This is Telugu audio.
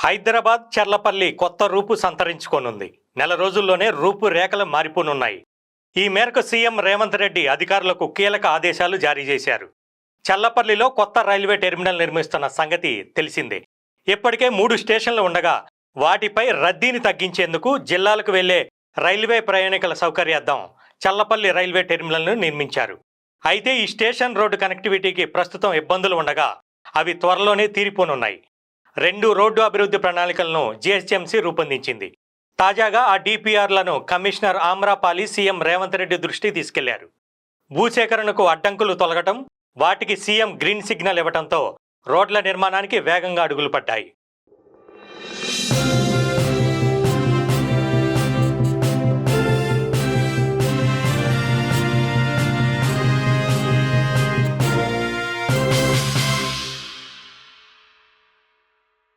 హైదరాబాద్ చర్లపల్లి కొత్త రూపు సంతరించుకోనుంది. నెల రోజుల్లోనే రూపు రేఖలు మారిపోనున్నాయి. ఈ మేరకు సీఎం రేవంత్ రెడ్డి అధికారులకు కీలక ఆదేశాలు జారీ చేశారు. చల్లపల్లిలో కొత్త రైల్వే టెర్మినల్ నిర్మిస్తున్న సంగతి తెలిసిందే. ఇప్పటికే మూడు స్టేషన్లు ఉండగా వాటిపై రద్దీని తగ్గించేందుకు జిల్లాలకు వెళ్ళే రైల్వే ప్రయాణికుల సౌకర్యార్థం చల్లపల్లి రైల్వే టెర్మినల్ను నిర్మించారు. అయితే ఈ స్టేషన్ రోడ్డు కనెక్టివిటీకి ప్రస్తుతం ఇబ్బందులు ఉండగా అవి త్వరలోనే తీరిపోనున్నాయి. రెండు రోడ్డు అభివృద్ధి ప్రణాళికలను జీహెచ్ఎంసీ రూపొందించింది. తాజాగా ఆ డిపిఆర్లను కమిషనర్ ఆమ్రాపాలి సీఎం రేవంత్ రెడ్డి దృష్టికి తీసుకెళ్ళారు. భూసేకరణకు అడ్డంకులు తొలగటం వాటికి సీఎం గ్రీన్ సిగ్నల్ ఇవ్వటంతో రోడ్ల నిర్మాణానికి వేగంగా అడుగులు పడ్డాయి.